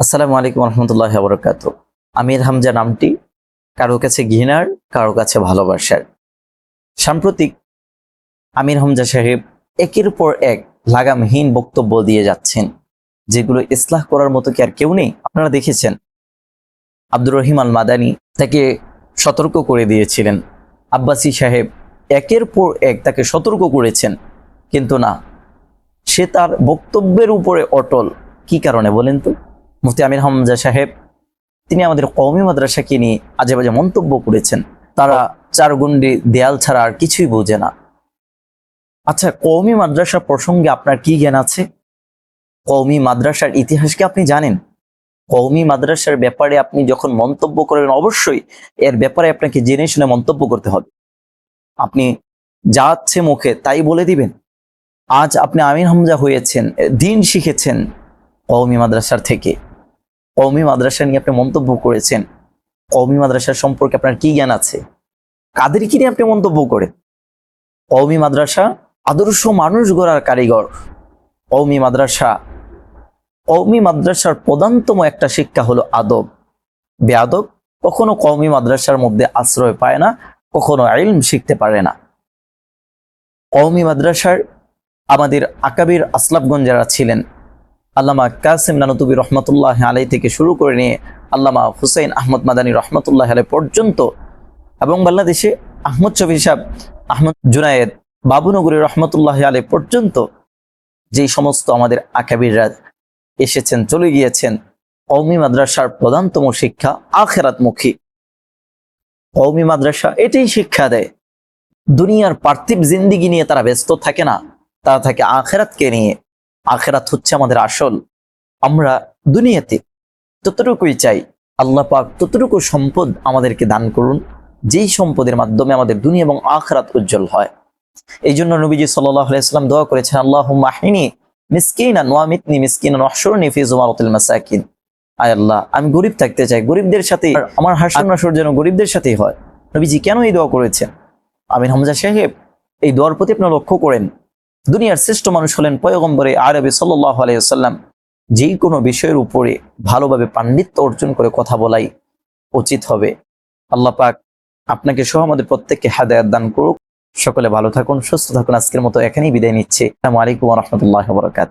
আসসালামু আলাইকুম রহমতুল্লাহ বরকাত আমির হামজা নামটি কারও কাছে ঘৃণার, কারও কাছে ভালোবাসার। সাম্প্রতিক আমির হামজা সাহেব একের পর এক লাগামহীন বক্তব্য দিয়ে যাচ্ছেন, যেগুলো ইসলাহ করার মতো কি আর কেউ নেই? আপনারা দেখেছেন। আব্দুর রহিম আল মাদানি তাকে সতর্ক করে দিয়েছিলেন। আব্বাসী সাহেব একের পর এক তাকে সতর্ক করেছেন, কিন্তু না, সে তার বক্তব্যের উপরে অটল। কি কারণে বলেন তো? মুফতি আমির হামজা সাহেব, তিনি আমাদের কওমি মাদ্রাসাকে নিয়ে আজে বাজে মন্তব্য করেছেন। তারা চার গুন্ডি দেয়াল ছাড়া আর কিছুই বোঝে না। আচ্ছা কওমি মাদ্রাসা প্রসঙ্গে আপনার কি জ্ঞান আছে? কওমি মাদ্রাসার ইতিহাস কি আপনি জানেন? কওমি মাদ্রাসার ব্যাপারে আপনি যখন মন্তব্য করবেন, অবশ্যই এর ব্যাপারে আপনাকে জেনে শুনে মন্তব্য করতে হবে। আপনি যাচ্ছে মুখে তাই বলে দিবেন। আজ আপনি আমির হামজা হয়েছেন, দিন শিখেছেন কওমি মাদ্রাসার থেকে। কওমি মাদ্রাসা নিয়ে আপনি মন্তব্য করেছেন। কওমি মাদ্রাসার সম্পর্কে আপনার কি জ্ঞান আছে? কাদের কি নিয়ে আপনি মন্তব্য করেন? কওমি মাদ্রাসা আদর্শ মানুষ গড়ার কারিগর। কওমি মাদ্রাসা, কওমি মাদ্রাসার প্রধানতম একটা শিক্ষা হলো আদব। বেআদব কখনো কওমি মাদ্রাসার মধ্যে আশ্রয় পায় না, কখনো ইলম শিখতে পারে না। কওমি মাদ্রাসার আমাদের আকাবির আসলাফগঞ্জ যারা ছিলেন আল্লামা কাসিম নানতুবি রহমতুল্লাহ আলাই থেকে শুরু করে নিয়ে আল্লামা হুসাইন আহমদ মাদানী রহমতুল্লাহ আলাই পর্যন্ত এবং বাংলাদেশে আহমদ শফি সাহেব, আহমদ জুনায়েদ বাবুনগরী রহমতুল্লাহ আলাই পর্যন্ত যেই সমস্ত আমাদের আকাবিররা এসেছেন, চলে গিয়েছেন কৌমি মাদ্রাসার প্রধানতম শিক্ষা আখেরাতমুখী। কৌমি মাদ্রাসা এটাই শিক্ষা দেয়। দুনিয়ার পার্থিব জিন্দিগি নিয়ে তারা ব্যস্ত থাকে না, তারা থাকে আখেরাতকে নিয়ে। আখেরাত হচ্ছে আমাদের আসল। আমরা দুনিয়াতে ততটুকুই চাই আল্লাহ পাক ততটুকু সম্পদ আমাদেরকে দান করুন যেই সম্পদের মাধ্যমে আমাদের দুনিয়া এবং আখরাত উজ্জ্বল হয়। এই জন্য নবীজি সাল্লাম দোয়া করেছেন আল্লাহ মাহিনী মিসকিনা নোয়ামিতনি মিসকিনা নহসরনি ফি জুমারতুল মাসাকিন। আয় আল্লাহ আমি গরিব থাকতে চাই গরিবদের সাথে আমার হাসর নাসর যেন গরিবদের সাথেই হয়। নবীজি কেন এই দোয়া করেছেন? আমিন হামজা সাহেব এই দোয়ার প্রতি আপনার লক্ষ্য করেন দুনিয়ার শ্রেষ্ঠ মানুষ হলেন পয়গম্বরে আরবি সাল্লাহ আলাইসাল্লাম যেই কোনো বিষয়ের উপরে ভালোভাবে পাণ্ডিত্য অর্জন করে কথা বলাই উচিত হবে। আল্লাহ পাক আপনাকে সহ আমাদের প্রত্যেককে হাদায়াত দান করুক। সকলে ভালো থাকুন, সুস্থ থাকুন। আজকের মতো এখানেই বিদায় নিচ্ছে। আসসালামু আলাইকুম রহমতুল্লাহ বরকাত